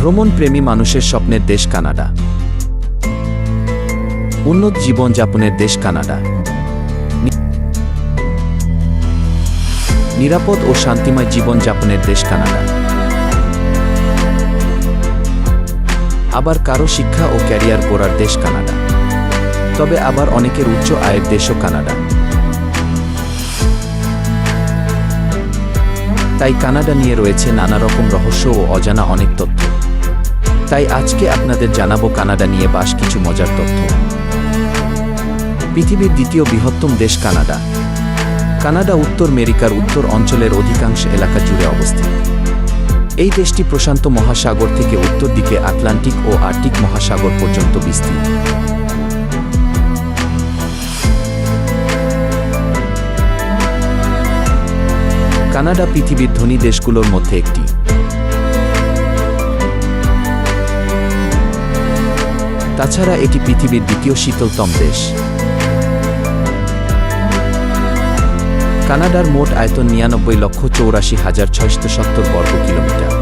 ভ্রমণপ্রেমী মানুষের স্বপ্নের দেশ কানাডা। উন্নত জীবনযাপনের দেশ কানাডা। নিরাপদ ও শান্তিময় জীবনযাপনের দেশ কানাডা। আবার কারও শিক্ষা ও ক্যারিয়ার গড়ার দেশ কানাডা। তবে আবার অনেকের উচ্চ আয়ের দেশও কানাডা। তাই কানাডা নিয়ে রয়েছে নানা রকম রহস্য ও অজানা অনেক তথ্য। তাই আজকে আপনাদের জানাব কানাডা নিয়ে বাস কিছু মজার তথ্য। পৃথিবীর দ্বিতীয় বৃহত্তম দেশ কানাডা। কানাডা উত্তর আমেরিকার উত্তর অঞ্চলের অধিকাংশ এলাকা জুড়ে অবস্থিত। এই দেশটি প্রশান্ত মহাসাগর থেকে উত্তর দিকে আটলান্টিক ও আর্টিক মহাসাগর পর্যন্ত বিস্তৃত। কানাডা পৃথিবীর ধনী দেশগুলোর মধ্যে একটি। তাছাড়া এটি পৃথিবীর দ্বিতীয় শীতলতম দেশ। কানাডার মোট আয়তন নিরানব্বই লক্ষ চৌরাশি হাজার ছয়শত সত্তর বর্গ কিলোমিটার।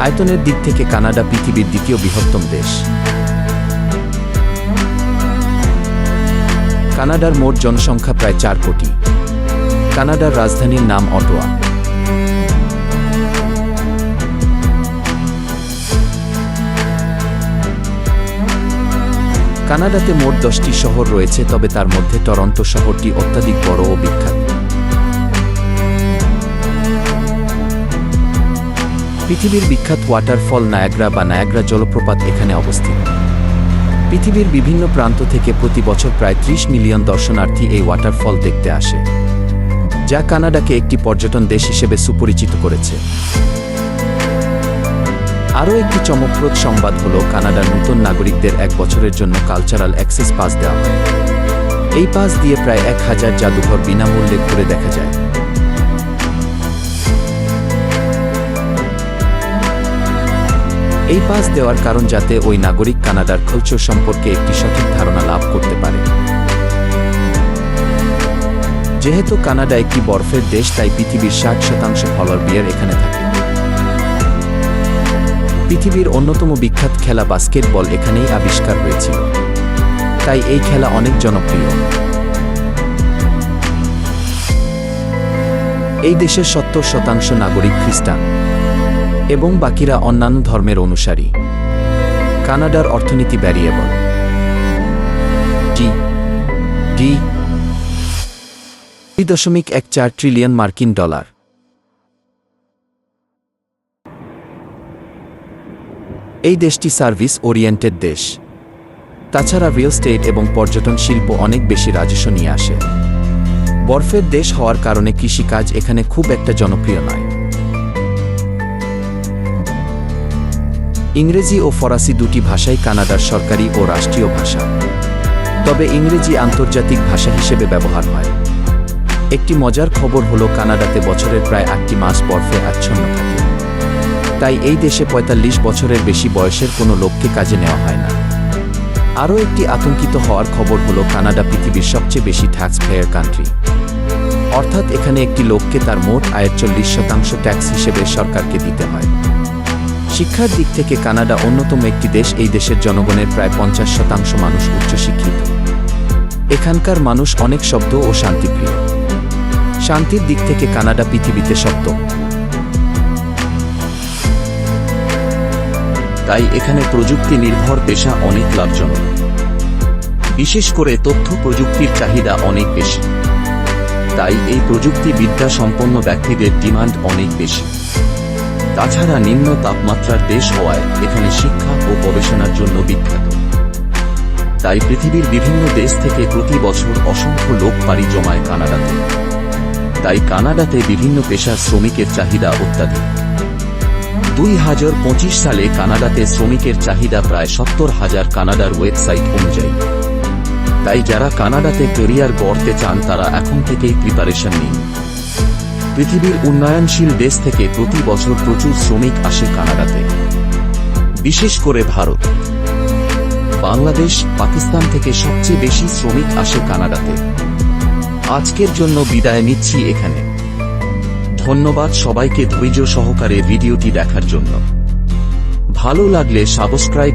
আয়তনের দিক থেকে কানাডা পৃথিবীর দ্বিতীয় বৃহত্তম দেশ। কানাডার মোট জনসংখ্যা প্রায় চার কোটি। কানাডার রাজধানীর নাম অটোয়া। কানাডাতে মোট দশটি শহর রয়েছে, তবে তার মধ্যে টরন্টো শহরটি অত্যাধিক বড় ও বিখ্যাত। পৃথিবীর বিখ্যাত ওয়াটারফল নায়াগ্রা বা নায়াগ্রা জলপ্রপাত এখানে অবস্থিত। পৃথিবীর বিভিন্ন প্রান্ত থেকে প্রতি বছর প্রায় ত্রিশ মিলিয়ন দর্শনার্থী এই ওয়াটারফল দেখতে আসে, যা কানাডাকে একটি পর্যটন দেশ হিসেবে সুপরিচিত করেছে। আরও একটি চমকপ্রদ সংবাদ হল কানাডার নতুন নাগরিকদের এক বছরের জন্য কালচারাল অ্যাক্সেস পাস দেওয়া হয়। এই পাস দিয়ে প্রায় এক হাজার জাদুঘর বিনামূল্যে ঘুরে দেখা যায়। এই পাস দেওয়ার কারণ যাতে ওই নাগরিক কানাডার কালচার সম্পর্কে একটি সঠিক ধারণা লাভ করতে পারে। যেহেতু কানাডা একটি বরফের দেশ, তাই পৃথিবীর ষাট শতাংশ ফলর বিয়ার এখানে থাকে। পৃথিবীর অন্যতম বিখ্যাত খেলা বাস্কেটবল এখানেই আবিষ্কার হয়েছিল। তাই এই খেলা অনেক জনপ্রিয়। এই দেশের সত্তর শতাংশ নাগরিক খ্রিস্টান এবং বাকিরা অন্যান্য ধর্মের অনুসারী। কানাডার অর্থনীতি ডি, দুই দশমিক এক চার ট্রিলিয়ন মার্কিন ডলার। এই দেশটি সার্ভিস ওরিয়েন্টেড দেশ। তাছাড়া রিয়েল স্টেট এবং পর্যটন শিল্প অনেক বেশি রাজস্ব নিয়ে আসে। বরফের দেশ হওয়ার কারণে কৃষিকাজ এখানে খুব একটা জনপ্রিয় নয়। ইংরেজি ও ফরাসি দুটি ভাষাই কানাডার সরকারি ও রাষ্ট্রীয় ভাষা। তবে ইংরেজি আন্তর্জাতিক ভাষা হিসেবে ব্যবহার হয়। একটি মজার খবর হলো কানাডাতে বছরের প্রায় আটটি মাস বরফে আচ্ছন্ন থাকে। তাই এই দেশে ৪৫ বছরের বেশি বয়সের কোনো লোককে কাজে নেওয়া হয় না। আরও একটি আতঙ্কিত হওয়ার খবর হলো কানাডা পৃথিবীর সবচেয়ে বেশি ট্যাক্স পেয়ার কান্ট্রি অর্থাৎ এখানে একটি লোককে তার মোট আয়ের চল্লিশ শতাংশ ট্যাক্স হিসেবে সরকারকে দিতে হয়। শিক্ষার দিক থেকে কানাডা অন্যতম একটি দেশ, এই দেশের জনগণের প্রায় পঞ্চাশ শতাংশ মানুষ উচ্চশিক্ষিত। এখানকার মানুষ অনেক শব্দ ও শান্তিপ্রিয়। শান্তির দিক থেকে কানাডা পৃথিবীতে সপ্তম তাই এখানে প্রযুক্তি নির্ভর পেশা অনেক লাভজনক। বিশেষ করে তথ্য প্রযুক্তির চাহিদা অনেক বেশি। তাই এই প্রযুক্তি বিদ্যা সম্পন্ন ব্যক্তিদের ডিমান্ড অনেক বেশি। তাছাড়া নিম্ন তাপমাত্রার দেশ হওয়ায় এখানে শিক্ষা ও গবেষণার জন্য বিখ্যাত। তাই পৃথিবীর বিভিন্ন দেশ থেকে প্রতি বছর অসংখ্য লোক পাড়ি জমায় কানাডাতে। তাই কানাডাতে বিভিন্ন পেশার শ্রমিকের চাহিদা অত্যাধিক। দুই হাজার পঁচিশ সালে কানাডাতে শ্রমিকের চাহিদা প্রায় সত্তর হাজার কানাডার ওয়েবসাইট অনুযায়ী। তাই যারা কানাডাতে কেরিয়ার গড়তে চান, তারা এখন থেকেই প্রিপারেশন নিন। পৃথিবীর উন্নয়নশীল দেশ থেকে প্রতি বছর প্রচুর শ্রমিক আসে কানাডাতে। বিশেষ করে ভারত। বাংলাদেশ, পাকিস্তান থেকে সবচেয়ে বেশি শ্রমিক আসে কানাডাতে। আজকের জন্য বিদায় নিচ্ছি এখানে। ধন্যবাদ সবাইকে ধৈর্য সহকারে ভিডিওটি দেখার জন্য। ভালো লাগলে সাবস্ক্রাইব